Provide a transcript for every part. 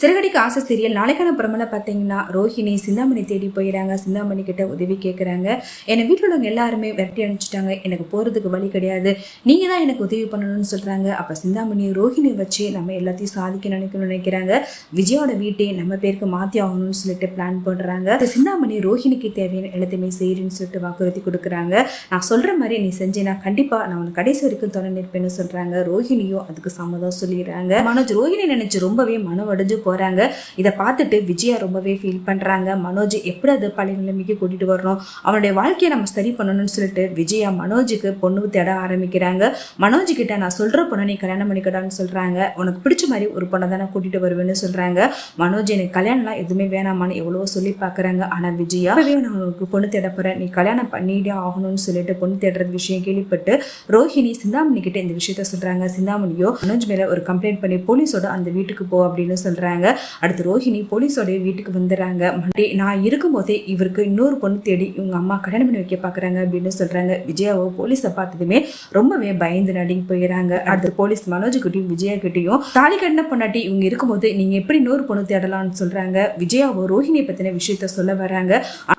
சிறகடிக்கு ஆசை சீரியல் நாளைக்கான பிரமல பார்த்தீங்கன்னா ரோஹிணி சிந்தாமணி தேடி போயிடறாங்க சிந்தாமணி கிட்ட உதவி கேட்குறாங்க என்னை வீட்டில் உள்ளவங்க எல்லாருமே விரட்டி அனுப்பிச்சிட்டாங்க. எனக்கு போகிறதுக்கு வழி கிடையாது. நீங்கள் தான் எனக்கு உதவி பண்ணணும்னு சொல்கிறாங்க அப்போ சிந்தாமணி ரோஹிணி வச்சு நம்ம எல்லாத்தையும் சாதிக்க நினைக்கணும்னு நினைக்கிறாங்க. விஜயோட வீட்டை நம்ம பேருக்கு மாற்றி ஆகணும்னு சொல்லிட்டு பிளான் பண்ணுறாங்க சிந்தாமணி ரோஹிணிக்கு தேவையான எல்லாத்தையுமே செய்கிறேன்னு சொல்லிட்டு வாக்குறுதி கொடுக்குறாங்க. நான் சொல்கிற மாதிரி நீ செஞ்சேன்னா கண்டிப்பாக நான் உனக்கு கடைசி வரைக்கும் தொடர்ந்து நிற்பேன்னு சொல்கிறாங்க ரோஹிணியும் அதுக்கு சம்மதம் சொல்லிடுறாங்க. மனோஜ் ரோஹிணி நினச்சி ரொம்பவே மனம் உடைஞ்சு போறாங்க. இதை பார்த்துட்டு விஜயா ரொம்பவே ஃபீல் பண்ணுறாங்க மனோஜ் எப்படி அது பழைய நிலைமைக்கு கூட்டிட்டு வரணும்? அவனுடைய வாழ்க்கையை நம்ம சரி பண்ணணும்னு சொல்லிட்டு விஜயா மனோஜுக்கு பொண்ணு தேட ஆரம்பிக்கிறாங்க. மனோஜ் கிட்ட நான் சொல்கிற பொண்ணை நீ கல்யாணம் பண்ணிக்கடான்னு சொல்கிறாங்க உனக்கு பிடிச்ச மாதிரி ஒரு பொண்ணை தான் நான் வருவேன்னு சொல்கிறாங்க மனோஜ் எனக்கு கல்யாணம்லாம் எதுவுமே வேணாமான்னு எவ்வளோ சொல்லி பார்க்குறாங்க. ஆனால் விஜயா நான் உனக்கு பொண்ணு தேட போகிறேன் நீ கல்யாணம் பண்ணிட்டே ஆகணும்னு சொல்லிட்டு பொண்ணு தேடுறது விஷயம் கேள்விப்பட்டு ரோஹிணி சிந்தாமணி கிட்ட இந்த விஷயத்த சொல்கிறாங்க சிந்தாமணியோ மனோஜ் மேலே ஒரு கம்ப்ளைண்ட் பண்ணி போலீஸோட அந்த வீட்டுக்கு போ அப்படின்னு சொல்கிறாங்க சொல்றாங்க அடுத்து ரோஹிணி போலீஸோட வீட்டுக்கு வந்துடுறாங்க. நான் இருக்கும்போதே இவருக்கு இன்னொரு பொண்ணு தேடி இவங்க அம்மா கல்யாணம் பண்ணி வைக்க பாக்குறாங்க அப்படின்னு சொல்றாங்க. விஜயாவோ போலீஸை பார்த்ததுமே ரொம்பவே பயந்து நடுங்கி போயிடறாங்க. அடுத்து போலீஸ் மனோஜ் கிட்டையும் விஜயா கிட்டையும் தாலி கட்டின பொண்டாட்டி இவங்க இருக்கும்போது நீங்க எப்படி இன்னொரு பொண்ணு தேடலாம்னு சொல்றாங்க. விஜயாவோ ரோஹிணியை பத்தின விஷயத்த சொல்ல வராங்க.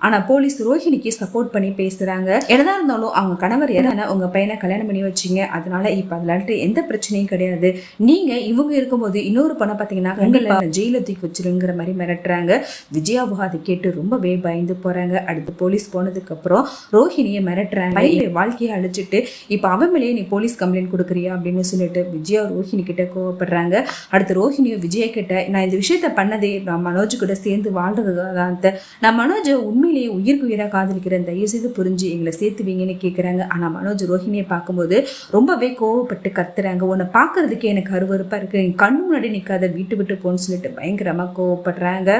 ஆனா போலீஸ் ரோஹிணிக்கு சப்போர்ட் பண்ணி பேசுறாங்க. என்னதான் இருந்தாலும் அவங்க கணவர் எதனா உங்க பையனை கல்யாணம் பண்ணி வச்சீங்க. அதனால இப்ப அதுலான்ட்டு எந்த பிரச்சனையும் கிடையாது. நீங்க இவங்க இருக்கும்போது இன்னொரு பொண்ணை பாத்தீங்கன்னா கண்டிப்பா ஜெயில தூக்கி வச்சிருங்கிற மாதிரி மிரட்டுறாங்க. விஜயாவோ அதை கேட்டு ரொம்பவே பயந்து போறாங்க. அடுத்து போலீஸ் போனதுக்கப்புறம் ரோஹிணியை மிரட்டுறாங்க. வாழ்க்கையை அழிச்சிட்டு இப்போ அவன் மேலேயே நீ போலீஸ் கம்ப்ளைண்ட் கொடுக்குறியா அப்படின்னு சொல்லிட்டு விஜயா ரோஹிணி கிட்ட கோவப்படுறாங்க. அடுத்து ரோஹிணியோ விஜயா கிட்ட நான் இந்த விஷயத்த பண்ணதே நான் மனோஜ் கூட சேர்ந்து வாழ்றதுக்காக தான் நான் மனோஜை உண்மையிலேயே உயிருக்கு உயிராக காதலிக்கிறேன் தயவு செய்து புரிஞ்சு எங்களை சேர்த்துவீங்கன்னு கேட்குறாங்க ஆனால் மனோஜ் ரோஹிணியை பார்க்கும்போது ரொம்பவே கோவப்பட்டு கத்துறாங்க. உன்னை பார்க்கறதுக்கே எனக்கு அருவறுப்பாக இருக்கு. என் முன்னாடி நிற்காத வீட்டு விட்டு போன்னு சொல்லிட்டு பயங்கரமாக கோவப்படுறாங்க.